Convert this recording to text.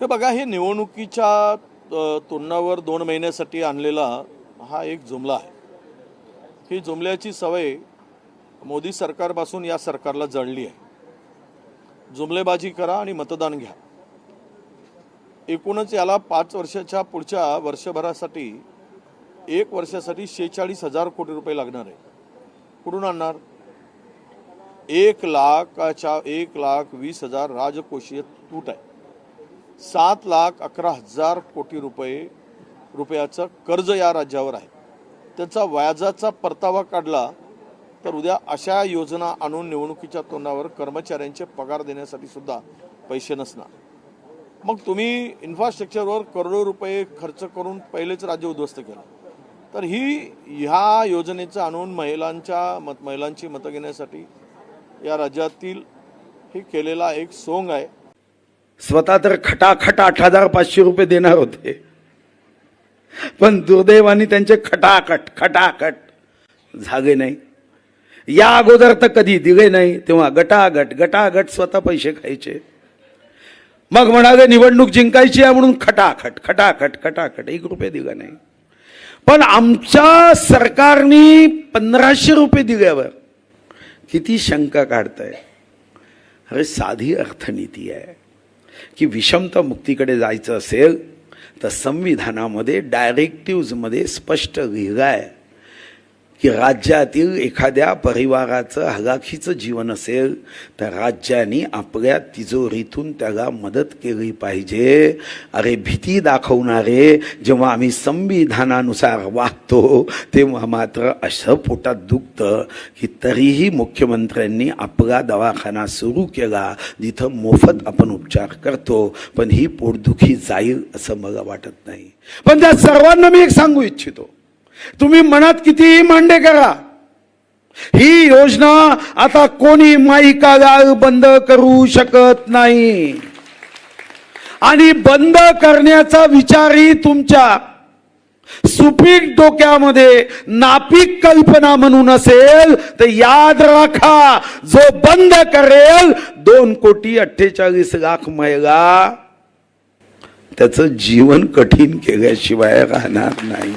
हे बघा हे निवडणुकीच्या तोंडावर दोन महिन्यासाठी आणलेला हा एक जुमला आहे. ही जुमल्याची सवय मोदी सरकारपासून या सरकारला जळली आहे. जुमलेबाजी करा आणि मतदान घ्या. एकूणच याला पाच वर्षाच्या पुढच्या वर्षभरासाठी एक वर्षासाठी शेहेचाळीस हजार कोटी रुपये लागणार आहे. कुठून आणणार? एक लाखाच्या एक लाख वीस हजार राजकोषीय तूट आहे. सात लाख अकरा हजार कोटी रुपये रुपयाचं कर्ज या राज्यावर आहे. त्याचा व्याजाचा परतावा काढला तर उद्या अशा योजना आणून निवडणुकीच्या तोंडावर कर्मचाऱ्यांचे पगार देण्यासाठी सुद्धा पैसे नसणार. मग तुम्ही इन्फ्रास्ट्रक्चरवर करोडो रुपये खर्च करून पहिलेच राज्य उद्ध्वस्त केलं. तर ही ह्या योजनेचं आणून महिलांच्या मत महिलांची मतं घेण्यासाठी या राज्यातील हे केलेला एक सोंग आहे. स्वतः तर खटाखट आठ हजार पाचशे रुपये देणार होते. पण दुर्दैवाने त्यांचे खटाखट खटाखट झाले नाही. या अगोदर तर कधी दिले नाही तेव्हा गटागट गटागट स्वतः पैसे खायचे. मग म्हणाले निवडणूक जिंकायची आहे म्हणून खटाखट खटाखट खटाखट एक रुपये दिला नाही. पण आमच्या सरकारने पंधराशे रुपये दिल्यावर किती शंका काढताय. अरे साधी अर्थनीती आहे. की विषमता मुक्तीकडे जायचं असेल तर संविधानामध्ये डायरेक्टिव्जमध्ये स्पष्ट लिहिलं आहे. की राज्यातील एखाद्या परिवाराचं हलाखीचं जीवन असेल तर राज्याने आपल्या तिजोरीतून त्याला मदत केली पाहिजे. अरे भीती दाखवणारे जेव्हा आम्ही संविधानानुसार वागतो तेव्हा मात्र असं पोटात दुखतं की तरीही मुख्यमंत्र्यांनी आपला दवाखाना सुरू केला जिथं मोफत आपण उपचार करतो पण ही पोटदुखी जाईल असं मला वाटत नाही. पण त्या सर्वांना मी एक सांगू इच्छितो. तुम्ही मनात कितीही मांडे करा. ही योजना आता कोणी माईकाला बंद करू शकत नाही. आणि बंद करण्याचा विचारही तुमच्या सुपीक डोक्यामध्ये नापीक कल्पना म्हणून असेल तर याद राखा जो बंद करेल दोन कोटी अठ्ठेचाळीस लाख महिला त्याचं जीवन कठीण केल्याशिवाय राहणार नाही.